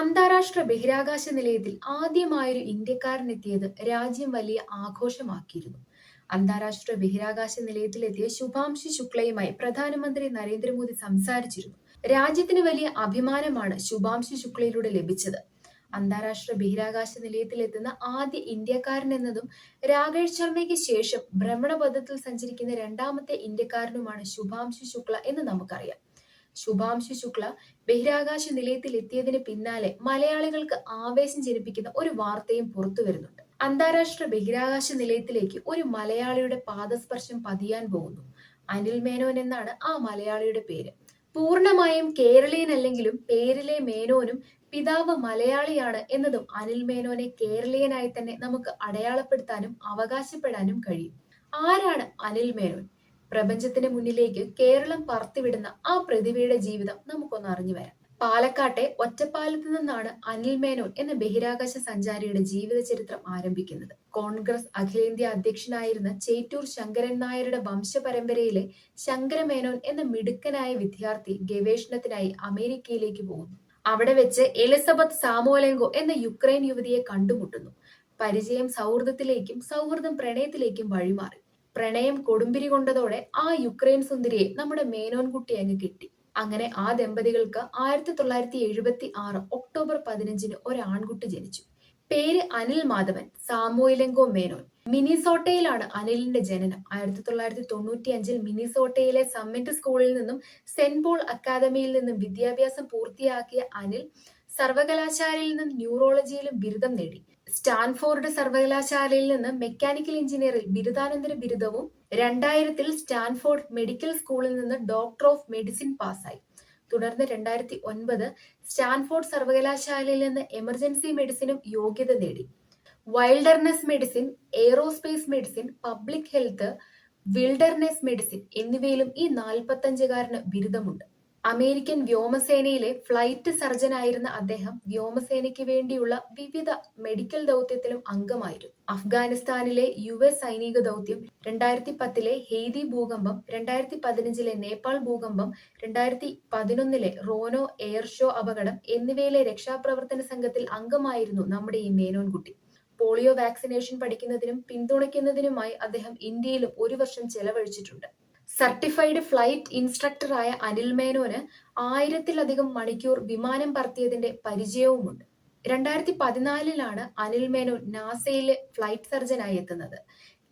അന്താരാഷ്ട്ര ബഹിരാകാശ നിലയത്തിൽ ആദ്യമായൊരു ഇന്ത്യക്കാരനെത്തിയത് രാജ്യം വലിയ ആഘോഷമാക്കിയിരുന്നു. അന്താരാഷ്ട്ര ബഹിരാകാശ നിലയത്തിലെത്തിയ ശുഭാംശു ശുക്ലയുമായി പ്രധാനമന്ത്രി നരേന്ദ്രമോദി സംസാരിച്ചിരുന്നു. രാജ്യത്തിന് വലിയ അഭിമാനമാണ് ശുഭാംശു ശുക്ലയിലൂടെ ലഭിച്ചത്. അന്താരാഷ്ട്ര ബഹിരാകാശ നിലയത്തിലെത്തുന്ന ആദ്യ ഇന്ത്യക്കാരൻ എന്നതും രാകേഷ് ശർമ്മയ്ക്ക് ശേഷം ഭ്രമണപഥത്തിൽ സഞ്ചരിക്കുന്ന രണ്ടാമത്തെ ഇന്ത്യക്കാരനുമാണ് ശുഭാംശു ശുക്ല എന്ന് നമുക്കറിയാം. ശുഭാംശു ശുക്ല ബഹിരാകാശ നിലയത്തിൽ എത്തിയതിന് പിന്നാലെ മലയാളികൾക്ക് ആവേശം ജനിപ്പിക്കുന്ന ഒരു വാർത്തയും പുറത്തു വരുന്നുണ്ട്. അന്താരാഷ്ട്ര ബഹിരാകാശ നിലയത്തിലേക്ക് ഒരു മലയാളിയുടെ പാദസ്പർശം പതിയാൻ പോകുന്നു. അനിൽ മേനോൻ എന്നാണ് ആ മലയാളിയുടെ പേര്. പൂർണമായും കേരളീയനല്ലെങ്കിലും പേരിലെ മേനോനും പിതാവ് മലയാളിയാണ് എന്നതും അനിൽ മേനോനെ കേരളീയനായി തന്നെ നമുക്ക് അടയാളപ്പെടുത്താനും അവകാശപ്പെടാനും കഴിയും. ആരാണ് അനിൽ മേനോൻ? പ്രപഞ്ചത്തിന് മുന്നിലേക്ക് കേരളം പറത്തിവിടുന്ന ആ പ്രതിഭയുടെ ജീവിതം നമുക്കൊന്ന് അറിഞ്ഞു വരാം. പാലക്കാട്ടെ ഒറ്റപ്പാലത്ത് നിന്നാണ് അനിൽ മേനോൻ എന്ന ബഹിരാകാശ സഞ്ചാരിയുടെ ജീവിത ചരിത്രം ആരംഭിക്കുന്നത്. കോൺഗ്രസ് അഖിലേന്ത്യാ അധ്യക്ഷനായിരുന്ന ചേറ്റൂർ ശങ്കരൻ നായരുടെ വംശപരമ്പരയിലെ ശങ്കരമേനോൻ എന്ന മിടുക്കനായ വിദ്യാർത്ഥി ഗവേഷണത്തിനായി അമേരിക്കയിലേക്ക് പോകുന്നു. അവിടെ വെച്ച് എലിസബത്ത് സാമോലെങ്കോ എന്ന യുക്രൈൻ യുവതിയെ കണ്ടുമുട്ടുന്നു. പരിചയം സൗഹൃദത്തിലേക്കും സൗഹൃദം പ്രണയത്തിലേക്കും വഴിമാറി. പ്രണയം കൊടുമ്പിരി കൊണ്ടതോടെ ആ യുക്രൈൻ സുന്ദരിയെ നമ്മുടെ മേനോൻകുട്ടി അങ്ങ് കിട്ടി. അങ്ങനെ ആ ദമ്പതികൾക്ക് ആയിരത്തി തൊള്ളായിരത്തി എഴുപത്തി ആറ് ഒക്ടോബർ പതിനഞ്ചിന് ഒരാൺകുട്ടി ജനിച്ചു. പേര് അനിൽ മാധവൻ സാമൂയിലെങ്കോ മേനോൻ. മിനിസോട്ടയിലാണ് അനിലിന്റെ ജനനം. ആയിരത്തി തൊള്ളായിരത്തി തൊണ്ണൂറ്റി അഞ്ചിൽ മിനിസോട്ടയിലെ സമ്മിറ്റ് സ്കൂളിൽ നിന്നും സെന്റ് പോൾ അക്കാദമിയിൽ നിന്നും വിദ്യാഭ്യാസം പൂർത്തിയാക്കിയ അനിൽ സർവകലാശാലയിൽ നിന്നും ന്യൂറോളജിയിലും ബിരുദം നേടി. സ്റ്റാൻഫോർഡ് സർവകലാശാലയിൽ നിന്ന് മെക്കാനിക്കൽ എഞ്ചിനീയറിൽ ബിരുദാനന്തര ബിരുദവും രണ്ടായിരത്തിൽ സ്റ്റാൻഫോർഡ് മെഡിക്കൽ സ്കൂളിൽ നിന്ന് ഡോക്ടർ ഓഫ് മെഡിസിൻ പാസ്സായി. തുടർന്ന് രണ്ടായിരത്തി ഒൻപത് സ്റ്റാൻഫോർഡ് സർവകലാശാലയിൽ നിന്ന് എമർജൻസി മെഡിസിനും യോഗ്യത നേടി. Wilderness medicine aerospace medicine public health wilderness medicine എന്നിവയിലും ഈ നാൽപ്പത്തഞ്ചുകാരന് ബിരുദമുണ്ട്. അമേരിക്കൻ വ്യോമസേനയിലെ ഫ്ലൈറ്റ് സർജനായിരുന്ന അദ്ദേഹം വ്യോമസേനയ്ക്ക് വേണ്ടിയുള്ള വിവിധ മെഡിക്കൽ ദൗത്യത്തിലും അംഗമായിരുന്നു. അഫ്ഗാനിസ്ഥാനിലെ യു എസ് സൈനിക ദൗത്യം രണ്ടായിരത്തി പത്തിലെ ഹെയ്തി ഭൂകമ്പം രണ്ടായിരത്തി പതിനഞ്ചിലെ നേപ്പാൾ ഭൂകമ്പം രണ്ടായിരത്തി പതിനൊന്നിലെ റോനോ എയർ ഷോ അപകടം എന്നിവയിലെ രക്ഷാപ്രവർത്തന സംഘത്തിൽ അംഗമായിരുന്നു നമ്മുടെ ഈ മേനോൻകുട്ടി പോളിയോ വാക്സിനേഷൻ പഠിക്കുന്നതിനും പിന്തുണയ്ക്കുന്നതിനുമായി അദ്ദേഹം ഇന്ത്യയിലും ഒരു വർഷം ചെലവഴിച്ചിട്ടുണ്ട്. സർട്ടിഫൈഡ് ഫ്ലൈറ്റ് ഇൻസ്ട്രക്ടറായ അനിൽ മേനോന് ആയിരത്തിലധികം മണിക്കൂർ വിമാനം പറത്തിയതിന്റെ പരിചയവുമുണ്ട്. രണ്ടായിരത്തി പതിനാലിലാണ് അനിൽ മേനോൻ നാസയിലെ ഫ്ലൈറ്റ് സർജനായി എത്തുന്നത്.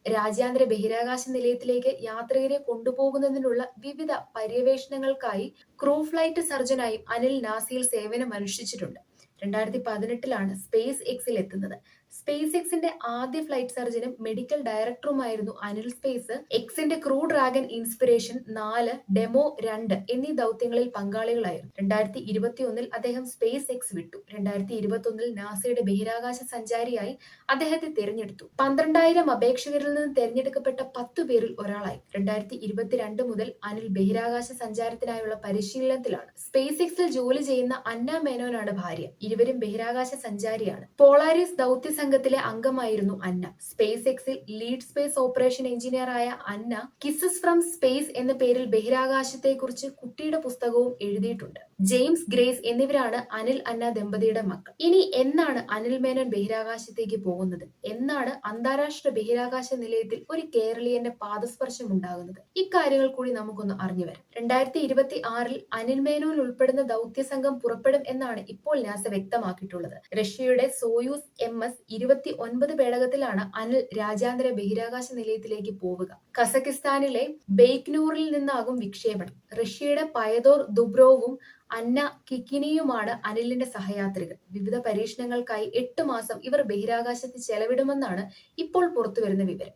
രാജ്യാന്തര ബഹിരാകാശ നിലയത്തിലേക്ക് യാത്രികരെ കൊണ്ടുപോകുന്നതിനുള്ള വിവിധ പര്യവേഷണങ്ങൾക്കായി ക്രൂ ഫ്ലൈറ്റ് സർജനായി അനിൽ നാസയിൽ സേവനം അനുഷ്ഠിച്ചിട്ടുണ്ട് രണ്ടായിരത്തി പതിനെട്ടിലാണ് സ്പേസ് എക്സിൽ എത്തുന്നത്. സ്പേസ് എക്സിന്റെ ആദ്യ ഫ്ലൈറ്റ് സർജനും മെഡിക്കൽ ഡയറക്ടറുമായിരുന്നു അനിൽ സ്പേസ്. എക്സിന്റെ ക്രൂ ഡ്രാഗൺ ഇൻസ്പിറേഷൻ നാല് ഡെമോ രണ്ട് എന്നീ ദൗത്യങ്ങളിൽ പങ്കാളികളായിരുന്നു. രണ്ടായിരത്തി ഇരുപത്തി ഒന്നിൽ അദ്ദേഹം സ്പേസ് എക്സ് വിട്ടു. രണ്ടായിരത്തി ഇരുപത്തി ഒന്നിൽ നാസയുടെ ബഹിരാകാശ സഞ്ചാരിയായി അദ്ദേഹത്തെ തിരഞ്ഞെടുത്തു. പന്ത്രണ്ടായിരം അപേക്ഷകരിൽ നിന്ന് തിരഞ്ഞെടുക്കപ്പെട്ട പത്തു പേരിൽ ഒരാളായി. രണ്ടായിരത്തി ഇരുപത്തിരണ്ട് മുതൽ അനിൽ ബഹിരാകാശ സഞ്ചാരത്തിനായുള്ള പരിശീലനത്തിലാണ്. സ്പേസ് എക്സിൽ ജോലി ചെയ്യുന്ന അന്ന മേനോനാണ് ഭാര്യ. ഇരുവരും ബഹിരാകാശ സഞ്ചാരിയാണ്. പോളാരിസ് ദൗത്യ സംഘത്തിലെ അംഗമായിരുന്നു അന്ന. സ്പേസ് എക്സിൽ ലീഡ് സ്പേസ് ഓപ്പറേഷൻ എഞ്ചിനീയറായ അന്ന കിസസ് ഫ്രം സ്പേസ് എന്ന പേരിൽ ബഹിരാകാശത്തെക്കുറിച്ച് കുട്ടിയുടെ പുസ്തകവും എഴുതിയിട്ടുണ്ട്. ജെയിംസ് ഗ്രേസ് എന്നിവരാണ് അനിൽ അന്ന ദമ്പതിയുടെ മക്കൾ. ഇനി എന്നാണ് അനിൽ മേനോൻ ബഹിരാകാശത്തേക്ക് പോകുന്നത്? എന്നാണ് അന്താരാഷ്ട്ര ബഹിരാകാശ നിലയത്തിൽ ഒരു കേരളീയന്റെ പാദസ്പർശം ഉണ്ടാകുന്നത്? ഇക്കാര്യങ്ങൾ കൂടി നമുക്കൊന്ന് അറിഞ്ഞു വരാം. രണ്ടായിരത്തി ഇരുപത്തി ആറിൽ അനിൽ മേനോൻ ഉൾപ്പെടുന്ന ദൗത്യ സംഘം പുറപ്പെടും എന്നാണ് ഇപ്പോൾ നാസ വ്യക്തമാക്കിയിട്ടുള്ളത്. റഷ്യയുടെ സോയൂസ് എം എസ് ഇരുപത്തി ഒൻപത് പേടകത്തിലാണ് അനിൽ രാജ്യാന്തര ബഹിരാകാശ നിലയത്തിലേക്ക് പോവുക. കസക്കിസ്ഥാനിലെ ബെയ്ക്നൂറിൽ നിന്നാകും വിക്ഷേപണം. റഷ്യയുടെ പയതോർ ദുബ്രോവും അന്ന കിക്കിനിയുമാണ് അനിലിന്റെ സഹയാത്രികർ വിവിധ പരീക്ഷണങ്ങൾക്കായി എട്ട് മാസം ഇവർ ബഹിരാകാശത്ത് ചെലവിടുമെന്നാണ് ഇപ്പോൾ പുറത്തുവരുന്ന വിവരം.